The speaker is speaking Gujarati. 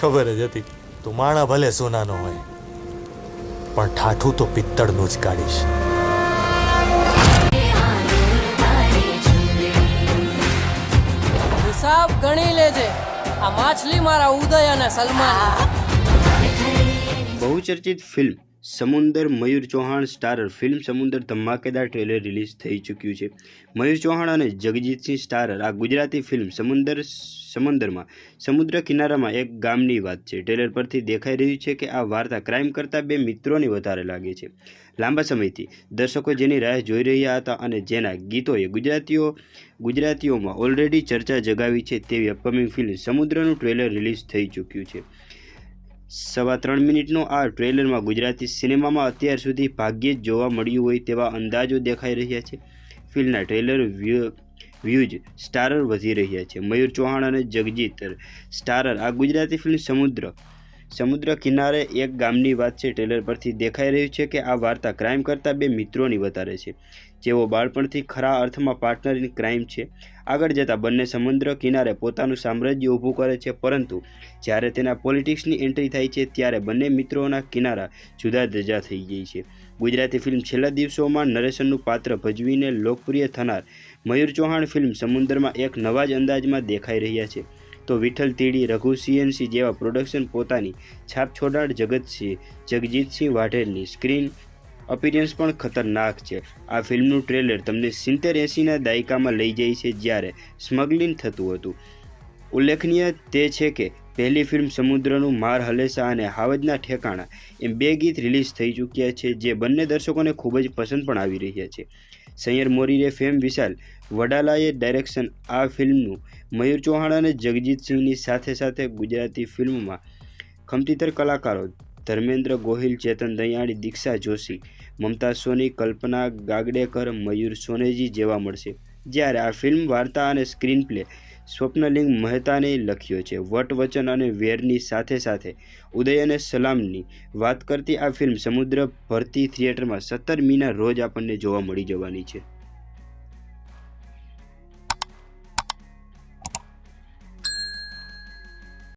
ખબર જ હતી તું માણા ભલે સોનાનો હોય પણ ઠાઠું તો પિત્તળનું જ કાઢીશ. હિસાબ ગણી લેજે. આ માછલી મારા ઉદય અને સલમાન બહુ ચર્ચિત film Samundar Mayur Chauhan starrer film Samundar ધમાકેદાર ટ્રેલર રિલીઝ થઈ ચૂક્યું છે. મયુર ચૌહાણ અને જગજીતસિંહ સ્ટારર આ ગુજરાતી ફિલ્મ સમુંદર સમુંદરમાં સમુદ્ર કિનારામાં એક ગામની વાત છે. ટ્રેલર પરથી દેખાઈ રહ્યું છે કે આ વાર્તા ક્રાઇમ કરતાં બે મિત્રોની વધારે લાગે છે. લાંબા સમયથી દર્શકો જેની રાહ જોઈ રહ્યા હતા અને જેના ગીતોએ ગુજરાતીઓ ગુજરાતીઓમાં ઓલરેડી ચર્ચા જગાવી છે તેવી અપકમિંગ ફિલ્મ સમુદ્રનું ટ્રેલર રિલીઝ થઈ ચૂક્યું છે. સવા ત્રણ મિનિટનો આ ટ્રેલરમાં ગુજરાતી સિનેમામાં અત્યાર સુધી ભાગ્યે જ જોવા મળ્યું હોય તેવા અંદાજો દેખાઈ રહ્યા છે. ફિલ્મના ટ્રેલર વ્યૂ, વ્યૂઝ સ્ટારર વધી રહ્યા છે. મયુર ચૌહાણ અને જગજીત સ્ટારર આ ગુજરાતી ફિલ્મ સમુદ્ર સમુદ્ર કિનારે એક ગામની વાત છે ટ્રેલર પરથી દેખાઈ રહ્યું છે કે આ વાર્તા ક્રાઇમ કરતાં બે મિત્રોની વધારે છે. જેઓ બાળપણથી ખરા અર્થમાં પાર્ટનર ઇન ક્રાઇમ છે. આગળ જતાં બંને સમુદ્ર કિનારે પોતાનું સામ્રાજ્ય ઊભું કરે છે, પરંતુ જ્યારે તેના પોલિટિક્સની એન્ટ્રી થાય છે, ત્યારે બંને મિત્રોના કિનારા જુદા જુદા થઈ જાય છે. ગુજરાતી ફિલ્મ છેલ્લા દિવસોમાં નરેશનનું પાત્ર ભજવીને લોકપ્રિય થનાર મયુર ચૌહાણ ફિલ્મ સમુદ્રમાં એક નવા જ અંદાજમાં દેખાઈ રહ્યા છે. તો વિઠ્ઠલ તીડી, રઘુ સીએનસી જેવા પ્રોડક્શન પોતાની છાપ છોડાડ જગતસિંહ, જગજીતસિંહ વાઢેરની સ્ક્રીન અપિરિયન્સ પણ ખતરનાક છે. આ ફિલ્મનું ટ્રેલર તમને સિત્તેર એંસીના દાયકામાં લઈ જાય છે જ્યારે સ્મગલિંગ થતું હતું. ઉલ્લેખનીય તે છે કે પહેલી ફિલ્મ સમુદ્રનું માર હલેસા અને હાવજના ઠેકાણા એમ બે ગીત રિલીઝ થઈ ચૂક્યા છે, જે બંને દર્શકોને ખૂબ જ પસંદ પણ આવી રહ્યા છે. સૈયર મોરીરે ફેમ વિશાલ વડાલાએ ડાયરેક્શન આ ફિલ્મનું મયુર ચૌહાણ અને જગજીતસિંહની સાથે સાથે ગુજરાતી ફિલ્મમાં ખમતીતર કલાકારો ધર્મેન્દ્ર ગોહિલ, ચેતન દયાણી, દીક્ષા જોશી, મમતા સોની, કલ્પના ગાગડેકર, મયુર સોનેજી જેવા મળશે. જ્યારે આ ફિલ્મ વાર્તા અને સ્ક્રીન પ્લે સ્વપ્નલિંગ મહેતાને લખ્યો છે. વટવચન અને વેરની સાથે સાથે ઉદય અને સલામની વાત કરતી આ ફિલ્મ સમુદ્ર ભરતી થિયેટરમાં સત્તર મીના રોજ આપણને જોવા મળી જવાની છે.